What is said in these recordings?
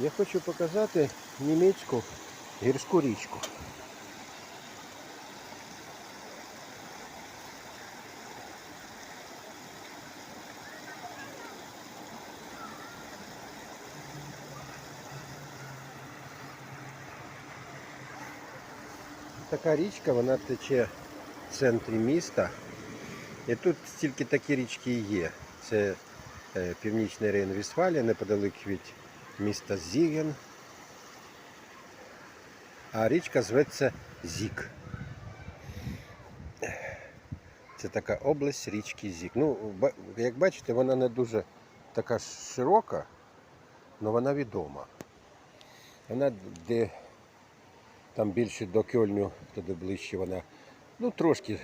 Я хочу показати німецьку гірську річку. Така річка, вона тече в центрі міста. І тут тільки такі річки і є. Це е, північний рейн Вісфалія, неподалік від міста Зіген. А річка зветься Зік. Це така область річки Зік. Ну, як бачите, вона не дуже така широка, але вона відома. Вона де там більше до Кьольню, туди ближче вона, ну трошки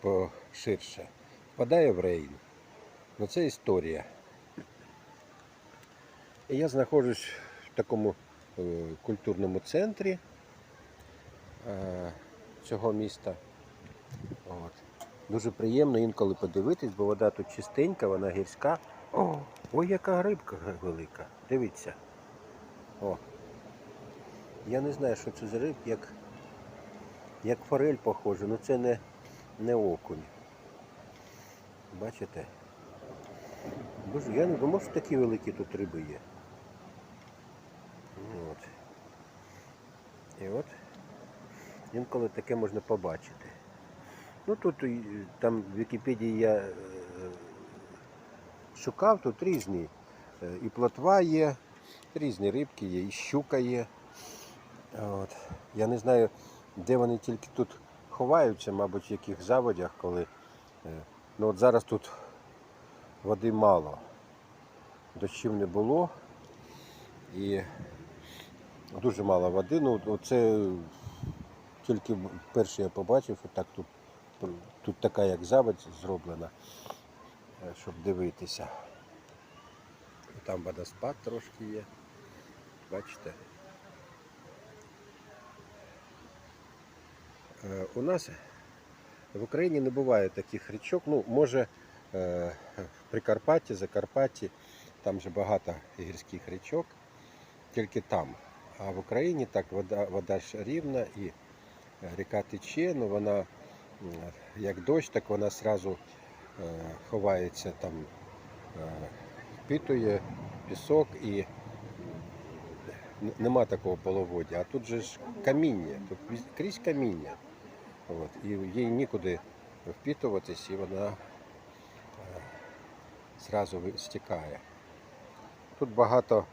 поширше. Впадає в Рейн. Ну це історія. Я знаходжусь в такому е, культурному центрі е, цього міста. От. Дуже приємно інколи подивитись, бо вода тут чистенька, вона гірська. О, ой, яка рибка велика. Дивіться. О. Я не знаю, що це за риб, як, як форель похоже, ну це не, не окунь. Бачите? Боже, я не думав, що такі великі тут риби є. От. І от інколи таке можна побачити. Ну тут там в Вікіпедії я е, шукав, тут різні. е, І плотва є, різні рибки є, і щука є. От. Я не знаю, де вони тільки тут ховаються, мабуть, в яких заводях, коли. е, Ну от зараз тут води мало. Дощів не було. І дуже мало води. Ну, оце тільки перше я побачив, так тут, тут така як заводь зроблена, е, щоб дивитися. Там водоспад трошки є. Бачите? Е, У нас в Україні не буває таких річок. Ну, може, е, в Прикарпатті, Закарпатті, там же багато гірських річок, тільки там. А в Україні так вода, вода ж рівна і е, ріка тече, ну вона як дощ, так вона одразу ховається там, е, впитує пісок і нема такого половодя. А тут же ж каміння, тут крізь каміння. От, і їй нікуди впітуватись, і вона е, зразу стікає. Тут багато